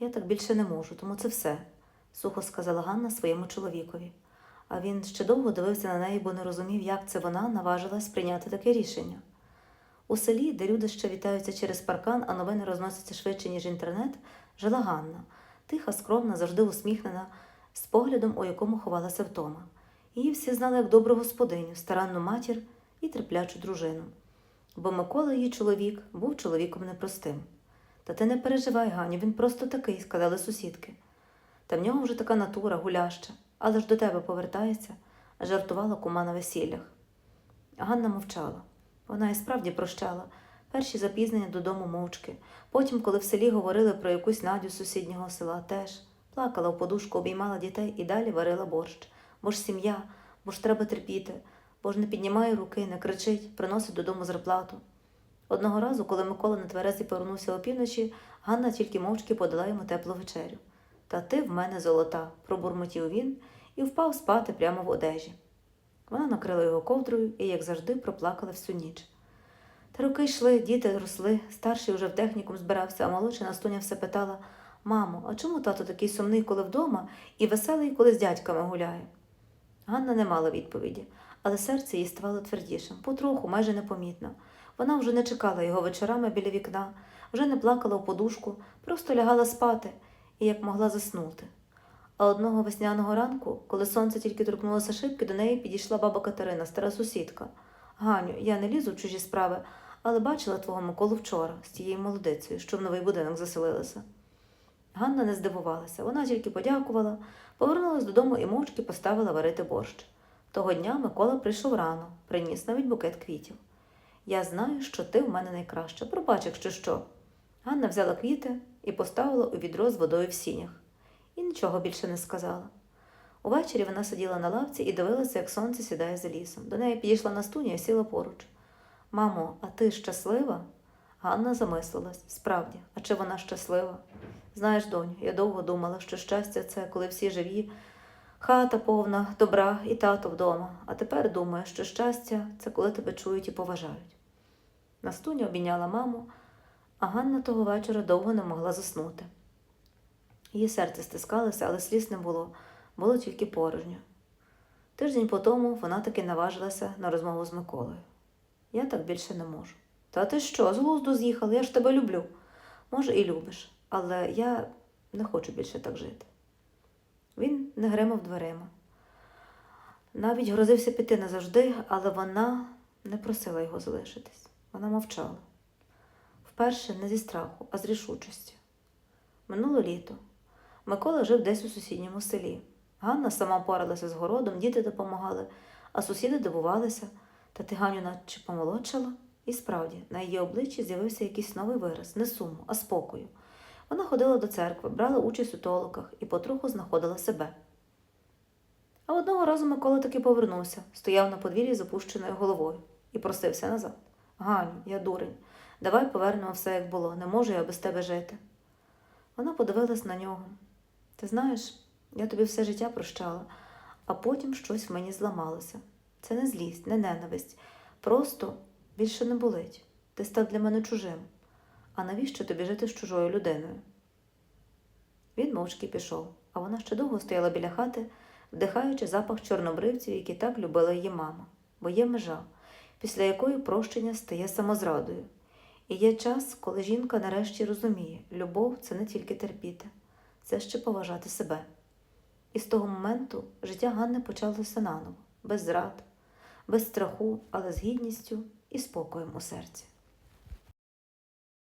Я так більше не можу, тому це все, сухо сказала Ганна своєму чоловікові. А він ще довго дивився на неї, бо не розумів, як це вона наважилась прийняти таке рішення. У селі, де люди ще вітаються через паркан, а новини розносяться швидше, ніж інтернет, жила Ганна, тиха, скромна, завжди усміхнена, з поглядом, у якому ховалася втома. Її всі знали як добру господиню, старанну матір і терплячу дружину. Бо Микола, її чоловік, був чоловіком непростим. Та ти не переживай, Ганю, він просто такий, сказали сусідки. Та в нього вже така натура гуляща, але ж до тебе повертається, жартувала кума на весіллях. Ганна мовчала. Вона і справді прощала. Перші запізнення додому мовчки. Потім, коли в селі говорили про якусь Надю з сусіднього села, теж плакала в подушку, обіймала дітей і далі варила борщ. Бо ж сім'я, бо ж треба терпіти, бо ж не піднімає руки, не кричить, приносить додому зарплату. Одного разу, коли Микола на тверезі повернувся опівночі, Ганна тільки мовчки подала йому теплу вечерю. Та ти в мене золота, пробурмотів він і впав спати прямо в одежі. Вона накрила його ковдрою і, як завжди, проплакала всю ніч. Та роки йшли, діти росли, старший уже в технікум збирався, а молодша Настуня все питала Мамо, а чому тато такий сумний, коли вдома, і веселий, коли з дядьками гуляє? Ганна не мала відповіді, але серце їй ставало твердішим, потроху, майже непомітно. Вона вже не чекала його вечорами біля вікна, вже не плакала у подушку, просто лягала спати і як могла заснути. А одного весняного ранку, коли сонце тільки торкнулося шибки, до неї підійшла баба Катерина, стара сусідка. Ганю, я не лізу в чужі справи, але бачила твого Миколу вчора з тією молодицею, що в новий будинок заселилася. Ганна не здивувалася, вона тільки подякувала, повернулась додому і мовчки поставила варити борщ. Того дня Микола прийшов рано, приніс навіть букет квітів. Я знаю, що ти в мене найкраща. Пробач, якщо що. Ганна взяла квіти і поставила у відро з водою в сінях. І нічого більше не сказала. Увечері вона сиділа на лавці і дивилася, як сонце сідає за лісом. До неї підійшла Настуня і сіла поруч. Мамо, а ти щаслива? Ганна замислилась. Справді, а чи вона щаслива? Знаєш, доню, я довго думала, що щастя це коли всі живі, хата повна, добра і тато вдома. А тепер думаю, що щастя це коли тебе чують і поважають. Настуня обійняла маму, а Ганна того вечора довго не могла заснути. Її серце стискалося, але сліз не було, було тільки порожньо. Тиждень по тому вона таки наважилася на розмову з Миколою. Я так більше не можу. Та ти що, з глузду з'їхала, я ж тебе люблю. Може, і любиш, але я не хочу більше так жити. Він не гримав дверима. Навіть грозився піти назавжди, але вона не просила його залишитись. Вона мовчала. Вперше не зі страху, а з рішучості. Минуло літо. Микола жив десь у сусідньому селі. Ганна сама поралася з городом, діти допомагали, а сусіди дивувалися, та ти Ганю наче помолодшала. І справді, на її обличчі з'явився якийсь новий вираз, не суму, а спокою. Вона ходила до церкви, брала участь у толоках і потроху знаходила себе. А одного разу Микола таки повернувся, стояв на подвір'ї з опущеною головою і просився назад. Ганю, я дурень, давай повернемо все, як було, не можу я без тебе жити. Вона подивилась на нього. Ти знаєш, я тобі все життя прощала, а потім щось в мені зламалося. Це не злість, не ненависть. Просто більше не болить. Ти став для мене чужим. А навіщо тобі жити з чужою людиною? Він мовчки пішов, а вона ще довго стояла біля хати, вдихаючи запах чорнобривців, які так любила її мама. Бо є межа, після якої прощення стає самозрадою. І є час, коли жінка нарешті розуміє, любов це не тільки терпіти, це ще поважати себе. І з того моменту життя Ганни почалося наново, без зрад, без страху, але з гідністю і спокоєм у серці.